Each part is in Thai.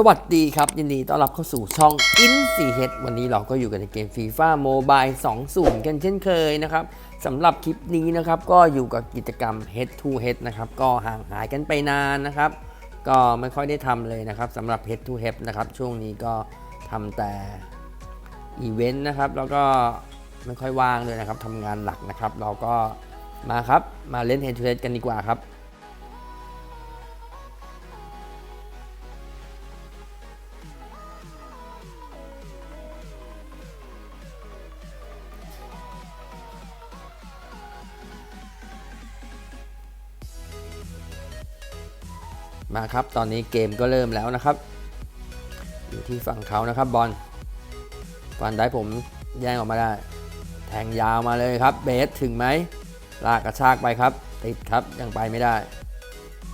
สวัสดีครับ ยินดีต้อนรับเข้าสู่ช่อง In 4 h วันนี้เราก็อยู่กันในเกม FIFA Mobile 20 กันเช่นเคยนะครับสำหรับคลิปนี้นะครับ ก็อยู่กับกิจกรรม Head to Head นะครับ ก็ห่างหายกันไปนานนะครับ ก็ไม่ค่อยได้ทำเลยนะครับสำหรับ Head to Head นะครับ ช่วงนี้ก็ทำแต่อีเวนต์นะครับ แล้วก็ไม่ค่อยว่างเลยนะครับทำงานหลักนะครับ เราก็มาครับ มาเล่น Head to Head กันดีกว่าครับ มาครับ ตอนนี้เกมก็เริ่มแล้วนะครับ อยู่ที่ฝั่งเขานะครับบอลฟันได้ผมแย่งออกมาได้ แทงยาวมาเลยครับ เบสถึงไหมลากกระชากไปครับ ติดครับยังไปไม่ได้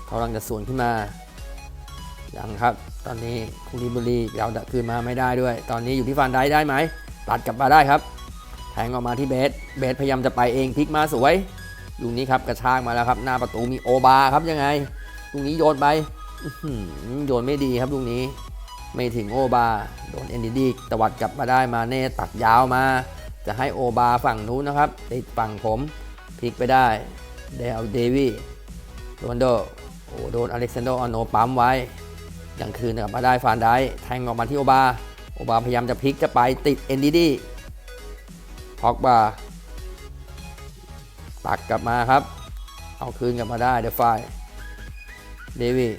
เขากำลังจะสวนขึ้นมายังครับ ตอนนี้คูริบุรีเราคืนมาไม่ได้ด้วย ตอนนี้อยู่ที่ฟันได้ได้ไหมตัดกลับมาได้ครับ แทงออกมาที่เบส เบสพยายามจะไปเองพลิกมาสวยลูกนี้ครับกระชากมาแล้วครับ หน้าประตูมีโอบาครับยังไง ลูกนี้โยนไปโยนไม่ดีครับลูกนี้ ไม่ถึงโอบาโดนเอ็นดีดีตวัดกลับมาได้มาเน่ตัดยาวมา จะให้โอบาฝั่งนู้นนะครับ ติดฝั่งผมพลิกไปได้เดลเดวี่โรนโดโอ้โดนอเล็กซานโดออนโนปั๊มไว้ยังคืนกลับมาได้ฟานได้แทงออกมาที่โอบาโอบาพยายามจะพลิกจะไปติดเอ็นดีดีพอกบาตักกลับมาครับ เอาคืนกลับมาได้เดฟไฟ เดวิด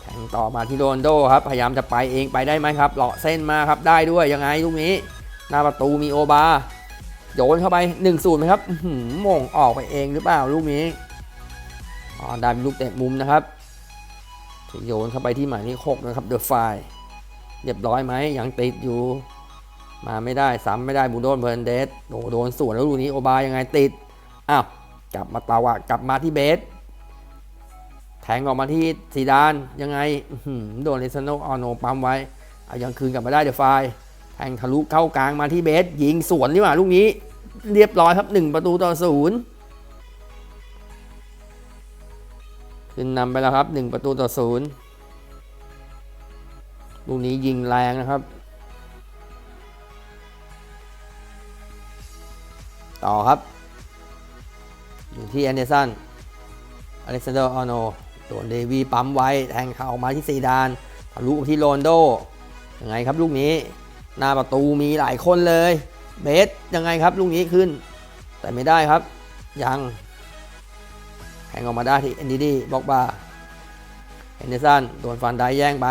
แทงต่อมาที่โรนโดครับ พยายามจะไปเองไปได้ไหมครับ เลาะเส้นมาครับ ได้ด้วยยังไงลูกนี้ หน้าประตูมีโอบา โยนเข้าไป1นศูนย์ไหมครับหือโมงออกไปเองหรือเปล่าลูกนี้ อ๋อได้เป็นลูกเตะมุมนะครับโยนเข้าไปที่หมายเลขหกนะครับ เดอะไฟเรียบร้อยไหมยังติดอยู่ มาไม่ได้ซ้ำไม่ได้บูโดนเบิร์นเดสโอ้โดนสวนแล้วลูกนี้โอบายังไงติด อ้าว กลับมาตาวะกลับมาที่เบส แทงออกมาที่ซีดานยังไงโดนเลซานโนออโนปั๊มไว้ เอายังคืนกลับมาได้เดอะไฟแทงทะลุเข้ากลางมาที่เบส ยิงสวนนี่หว่าลูกนี้เรียบร้อยครับ 1 ประตูต่อศูนย์ขึ้นนำไปแล้วครับ 1 ประตูต่อศูนย์ลูกนี้ยิงแรงนะครับ ต่อครับ อยู่ที่แอนเดอร์สันอเล็กซานเดอร์ออโน โดนเดวีปั๊มไว้แทงเข่ามาที่ซีดานทะลุมาที่โรนโดยังไงครับลูกนี้ หน้าประตูมีหลายคนเลย เบสยังไงครับลูกนี้ขึ้น แต่ไม่ได้ครับ ยังแทงออกมาได้ที่เอ็นดีดีบอกบาเฮนเดอร์สันโดนฟันได้แย่งไป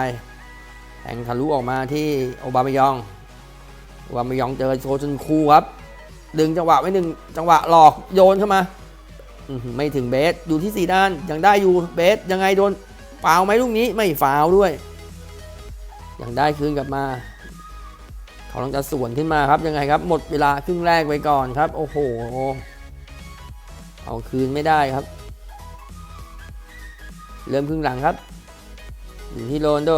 แทงทะลุออกมาที่โอบามายองโอบามายองเจอโชจุนคูครับ ดึงจังหวะไว้หนึ่งจังหวะหลอกโยนเข้ามา ไม่ถึงเบสอยู่ที่สีด้านยังได้อยู่เบสยังไงโดนฟาวไหมลูกนี้ไม่ฟาวด้วยยังได้คืนกลับมา เขาต้องจะสวนขึ้นมาครับยังไงครับ หมดเวลาครึ่งแรกไปก่อนครับ โอ้โหเอาคืนไม่ได้ครับ เริ่มครึ่งหลังครับอยู่ที่โรนโด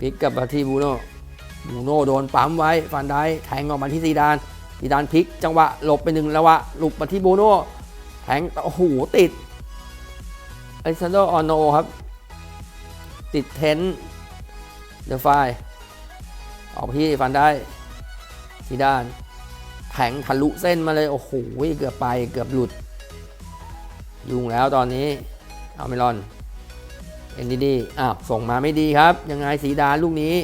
พลิกกลับมาที่บูโน่บูโน่โดนปั๊มไว้ฟันได้แทงออกมาที่ซีดานซีดานพลิกจังหวะหลบไปหนึ่งแล้ววะหลุดมาที่บูโน่ แทงโอ้โหติดอ l ลซานโดออนโนครับ ติดเทนเดอะไฟออกพี่ฟันได้ซีด้าน แทงทะลุเส้นมาเลย โอ้โหเกือบไปเกือบหลุด ยุ่งแล้วตอนนี้เอาเมลอนเอ็นดีดีอ้าวส่งมาไม่ดีครับ ยังไงสีดานลูกนี้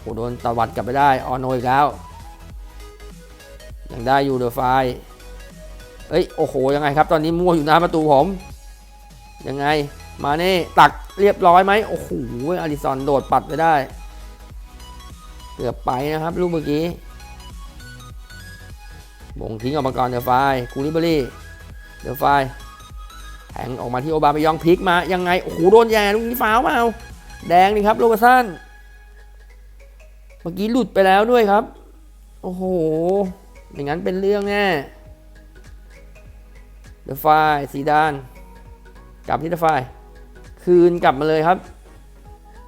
โอ้โหโดนตวัดกลับไปได้ ออนโนอีกแล้ว ยังได้อยู่เดอะไฟ เอ้ยโอ้โหยังไงครับ ตอนนี้มั่วอยู่หน้าประตูผม ยังไง มาเน่ตักเรียบร้อยไหมโอ้โหอาริซอนโดดปัดไปได้ เกือบไปนะครับ ลูกเมื่อกี้บงทิ้งออกมาก่อนเดอะไฟคูลิเบอรี่เดอะไฟแทงออกมาที่โอบาไปยองพลิกมายังไงโอ้โหโดนแย่ลูกนี้ฟาวเปล่าแดงนี่ครับโลกาซันเมื่อกี้หลุดไปแล้วด้วยครับ โอ้โหอย่างนั้นเป็นเรื่องแน่ เดอะไฟสีดาน กลับที่เดอะไฟคืนกลับมาเลยครับ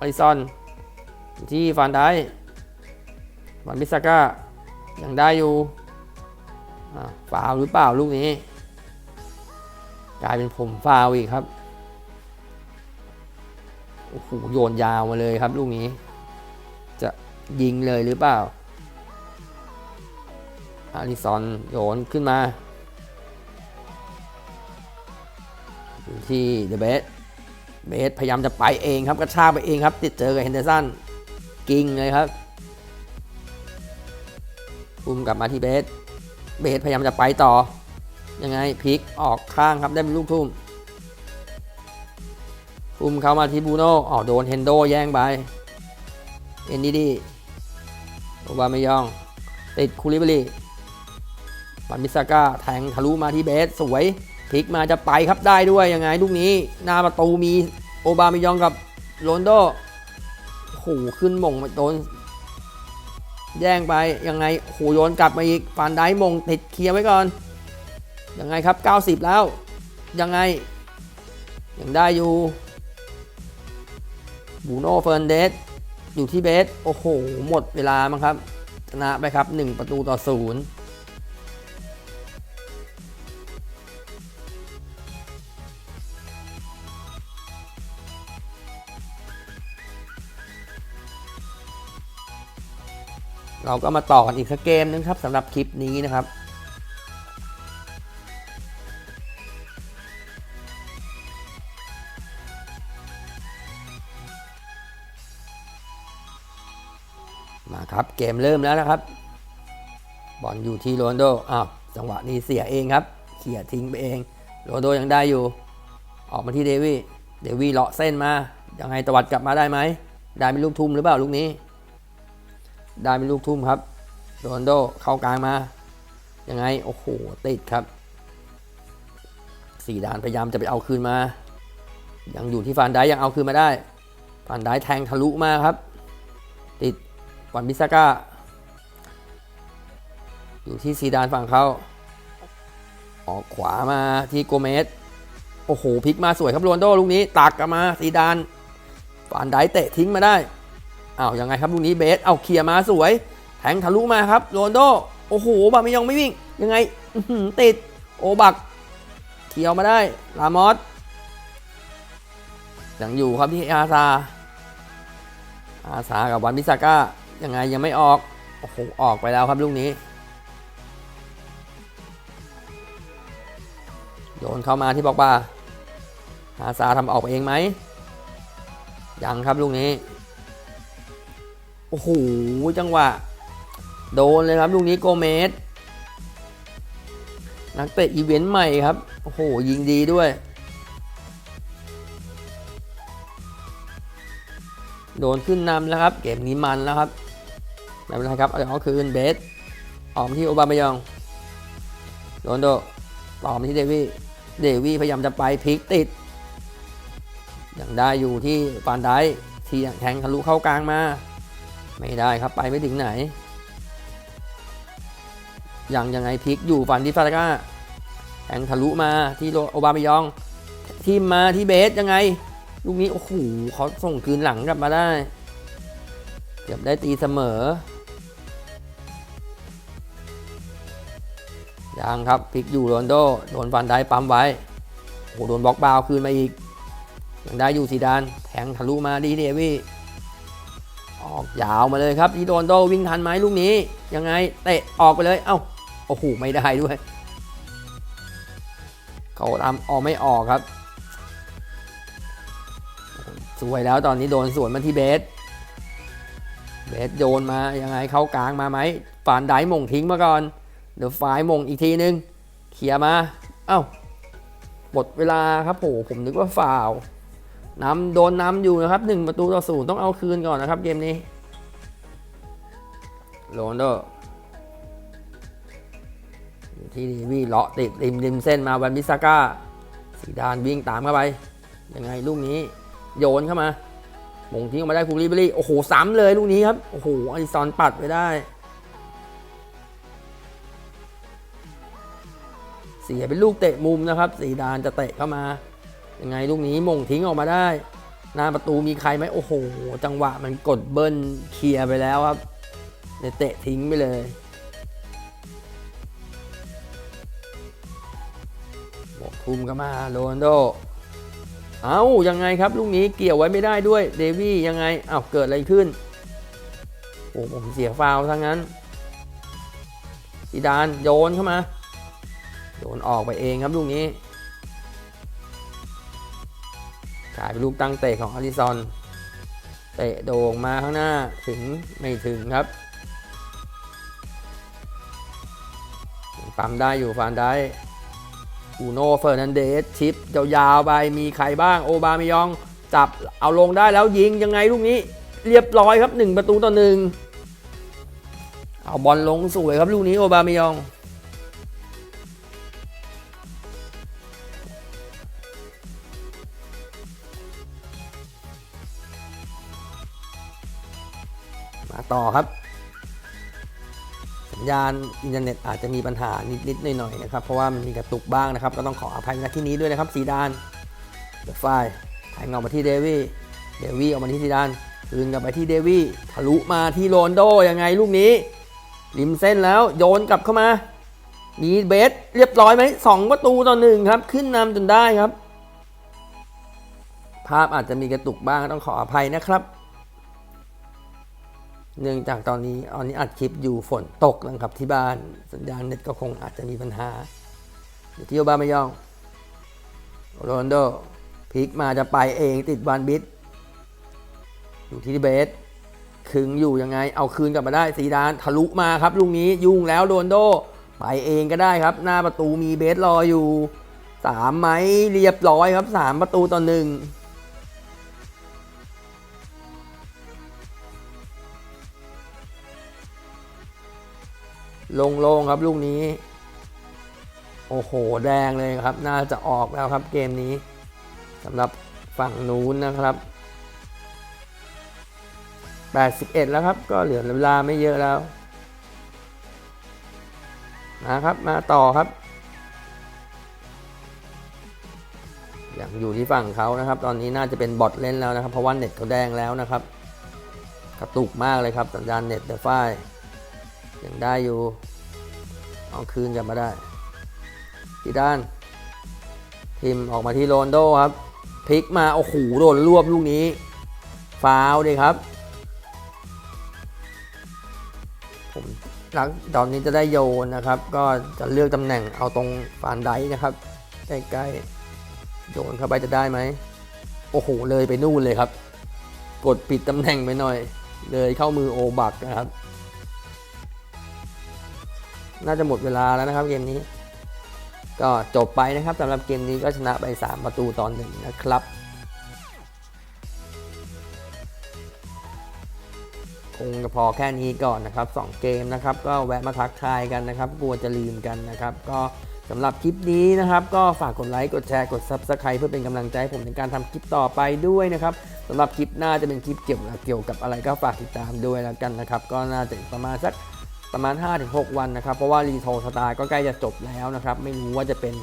อริซอน ที่ฟานได้วันบิสก้ายังได้อยู่อ่าฟาวหรือเปล่าลูกนี้ กลายเป็นผมฟาวอีกครับโอ้โหโยนยาวมาเลยครับลูกนี้ จะยิงเลยหรือเปล่าอาริซอนโยนขึ้นมา ที่เดอะเบสเบสพยายามจะไปเองครับกระชากไปเองครับ ติดเจอกับเฮนเดอร์สันกิ้งเลยครับอุ้มกลับมาที่เบสเบสพยายามจะไปต่อ ยังไงพลิกออกข้างครับได้เป็นลูกทุ่มทุ่มเข้ามาที่บูโน่อ๋อโดนเฮนโดแย่งไปเอ็นดีดีโอบามยอง ติดคูลิบลีบันมิซาก้าแทงทะลุมาที่เบสสวย พลิกมาจะไปครับได้ด้วยยังไงลูกนี้ หน้าประตูมีโอบามิยองกับโรนโดโหขึ้นมงมาโดนแย่งไปยังไงโหโยนกลับมาอีกฟานได้มงติดเคลียร์ไว้ก่อน ยังไงครับ 90 แล้ว ยังไง ยังได้อยู่บูโน่เฟอร์นเดสอยู่ที่เบส โอ้โห หมดเวลามั้งครับ ชนะไปครับ 1 ประตูต่อ 0 เราก็มาต่อกันอีกสักเกมนึงครับสำหรับคลิปนี้นะครับมาครับเกมเริ่มแล้วนะครับ บอลอยู่ที่โรนโดอ้าวจังหวะนี้เสียเองครับเขี่ยทิ้งไปเองโรนโดยังได้อยู่ ออกมาที่เดวี่เดวี่เลาะเส้นมายังไงตวัดกลับมาได้ไหมได้เป็นลูกทุ่มหรือเปล่าลูกนี้ ได้เป็นลูกทุ่มครับโรนโดเข้ากลางมา ยังไง โอ้โห ติดครับสี่ดานพยายามจะไปเอาคืนมา ยังอยู่ที่ฟานได้ยังเอาคืนมาได้ฟานได้แทงทะลุมาครับ ติดวันบิซาก้า อยู่ที่ซีดานฝั่งเขาออกขวามาที่โกเมสโอ้โหพลิกมาสวยครับโรนโดลูกนี้ตักกลับมาซีดานฟานได้เตะทิ้งมาได้ อ้าวยังไงครับลูกนี้เบสเอาเคลียร์มาสวย แทงทะลุมาครับโรนโดโอ้โหบาไม่ยองไม่วิ่ง ยังไงติดโอบักเที่ยวมาได้ลามอสยังอยู่ครับที่อาซาอาซากับวันบิซาก้ายังไงยังไม่ออกโอ้โหออกไปแล้วครับลูกนี้โยนเข้ามาที่บอกบาอาซาทำออกไปเองไหมยังครับลูกนี้ โอ้โห จังหวะ โดนเลยครับ ลูกนี้โกเมส นักเตะอีเวนต์ใหม่ครับ โอ้โห ยิงดีด้วย โดนขึ้นนำแล้วครับ เกมนี้มันแล้วครับไม่เป็นไรครับ เอาเอาคืนเบส ออมที่โอบามายองโรนโดต่อมที่เดวี่ เดวี่พยายามจะไปพลิกติด ยังได้อยู่ที่ฟานได้ที่แทงทะลุเข้ากลางมา ไม่ได้ครับไปไม่ถึงไหน อยังยังไงพลิกอยู่ฟันที่ฟาตาก้าแทงทะลุมาที่โอบามายอง ทีมมาที่เบสยังไง ลูกนี้ โอ้โหเขาส่งคืนหลังกลับมาได้ เกือบได้ตีเสมอยังครับพลิกอยู่โรนโดโดนฟันได้ปั๊มไว้โอ้โหโดนบล็อกบาวคืนมาอีกยังได้อยู่ซีดานแทงทะลุมาดีเดวี่ ออกยาวมาเลยครับที่โรนโดวิ่งทันไหมลูกนี้ ยังไงเตะออกไปเลยเอ้าโอ้โหไม่ได้ด้วยเขาทำออกไม่ออกครับสวยแล้วตอนนี้โดนสวนมาที่เบส เบสโยนมายังไงเข้ากลางมาไหมฟานไดมงทิ้งมาก่อน เดี๋ยวฝ่ายมงอีกทีนึงเคลียมา เอ้าหมดเวลาครับโหผมนึกว่าฝ่าว นำโดนนำอยู่นะครับหนึ่งประตูต่อศูนย์ต้องเอาคืนก่อนนะครับเกมนี้โรนโดอยู่ที่ดีวีเลาะติดริมริมเส้นมาวันบิซาก้าสีดานวิ่งตามเข้าไป ยังไงลูกนี้ โยนเข้ามาหมงทิ้งออกมาได้คูริเบรี่โอ้โหซ้ำเลยลูกนี้ครับ โอ้โหอลิซอนปัดไปได้เสียเป็นลูกเตะมุมนะครับ สีดานจะเตะเข้ามา ยังไงลูกนี้มงทิ้งออกมาได้หน้าประตูมีใครไหมโอ้โห จังหวะมันกดเบิ้ลเคลียร์ไปแล้วครับเนี่ยเตะทิ้งไปเลยบอกทุ่มก็มาโรนโด เอายังไงครับลูกนี้เกี่ยวไว้ไม่ได้ด้วยเดวี่ยังไงเอา้าเกิดอะไรขึ้นโอ้ผมเสียฟาวทั้งนั้นซีดานโยนเข้ามาโยนออกไปเองครับลูกนี้ กลายเป็นลูกตั้งเตะของอาริซอน เตะโด่งมาข้างหน้าถึงไม่ถึงครับ ปั๊มได้อยู่ฟานได้อูโนเฟอร์นันเดสชิปยาวๆไปมีใครบ้าง โอบาเมยอง จับเอาลงได้แล้วยิงยังไงลูกนี้เรียบร้อยครับ 1 ประตูต่อหนึ่งเอาบอลลงสวยครับลูกนี้โอบาเมยอง ต่อครับ สัญญาณอินเทอร์เน็ตอาจจะมีปัญหานิดๆหน่อยๆนะครับ เพราะว่ามันมีกระตุกบ้างนะครับ ก็ต้องขออภัยณที่นี้ด้วยนะครับซีดานเดอะไฟถ่ายเงามาที่เดวี่เดวี่ออกมาที่ซีดานคืนกลับไปที่เดวี่ทะลุมาที่โรนโดยังไงลูกนี้ริมเส้นแล้วโยนกลับเข้ามามีเบสเรียบร้อยไหมสองประตูต่อหนึ่งครับ ขึ้นนำจนได้ครับ ภาพอาจจะมีกระตุกบ้างต้องขออภัยนะครับ เนื่องจากตอนนี้ตอนนี้อัดคลิปอยู่ฝนตกนะครับที่บ้านสัญญาณเน็ตก็คงอาจจะมีปัญหาเดี๋ยวที่โอบามายองโรนโดพลิกมาจะไปเองติดบานบิดอยู่ที่เบสคึงอยู่ยังไง เอาคืนกลับมาได้สีดานทะลุมาครับลูกนี้ยุ่งแล้วโรนโด ไปเองก็ได้ครับ หน้าประตูมีเบสรออยู่สามไหมเรียบร้อยครับสามประตูต่อหนึ่ง ลงๆครับลูกนี้ โอ้โห แดงเลยครับ น่าจะออกแล้วครับเกมนี้สำหรับฝั่งนู้นนะครับ 81 แล้วครับ ก็เหลือเวลาไม่เยอะแล้วนะครับมาต่อครับอย่างอยู่ที่ฝั่งเขานะครับ ตอนนี้น่าจะเป็นบอทเล่นแล้วนะครับ เพราะว่าเน็ตเขาแดงแล้วนะครับ กระตุกมากเลยครับสัญญาณเน็ตเดอะไฟ ยังได้อยู่ เอาคืนกลับมาได้ทีด้านทีมออกมาที่โรนโดครับพลิกมา โอ้โหโดนรวบลูกนี้ ฟาวล์เลยครับ ผมหลังตอนนี้จะได้โยนนะครับ ก็จะเลือกตำแหน่งเอาตรงฟานไดนะครับ ใกล้ๆ โยนเข้าไปจะได้ไหม โอ้โห เลยไปนู่นเลยครับ กดปิดตำแหน่งไปหน่อย เลยเข้ามือโอบักนะครับ น่าจะหมดเวลาแล้วนะครับเกมนี้ ก็จบไปนะครับสำหรับเกมนี้ก็ชนะไป 3 ประตูตอนหนึ่งนะครับ คงจะพอแค่นี้ก่อนนะครับ 2 เกมนะครับ ก็แวะมาทักทายกันนะครับ กลัวจะลืมกันนะครับ ก็สำหรับคลิปนี้นะครับ ก็ฝากกดไลค์กดแชร์กด Subscribe เพื่อเป็นกำลังใจให้ผมในการทำคลิปต่อไปด้วยนะครับสำหรับคลิปหน้าจะเป็นคลิปเกี่ยวกับเกี่ยวกับอะไรก็ฝากติดตามด้วยแล้วกันนะครับ ก็น่าจะประมาณสัก ประมาณ 5-6 วันนะครับ เพราะว่ารีโทสตาร์ก็ใกล้จะจบแล้วนะครับ ไม่รู้ว่าจะเป็น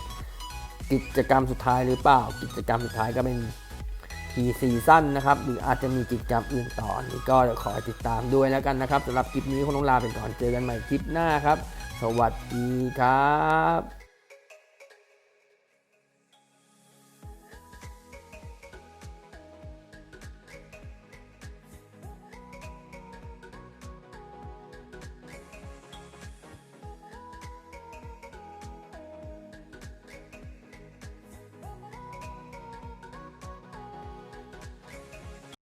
กิจกรรมสุดท้ายหรือเปล่า กิจกรรมสุดท้ายก็เป็นทีซีซั่นนะครับ หรืออาจจะมีกิจกรรมอื่นต่อนี่ก็เดี๋ยวขอติดตามด้วยแล้วกันนะครับสำหรับคลิปนี้คงต้องลาไปก่อนเจอกันใหม่คลิปหน้าครับ สวัสดีครับ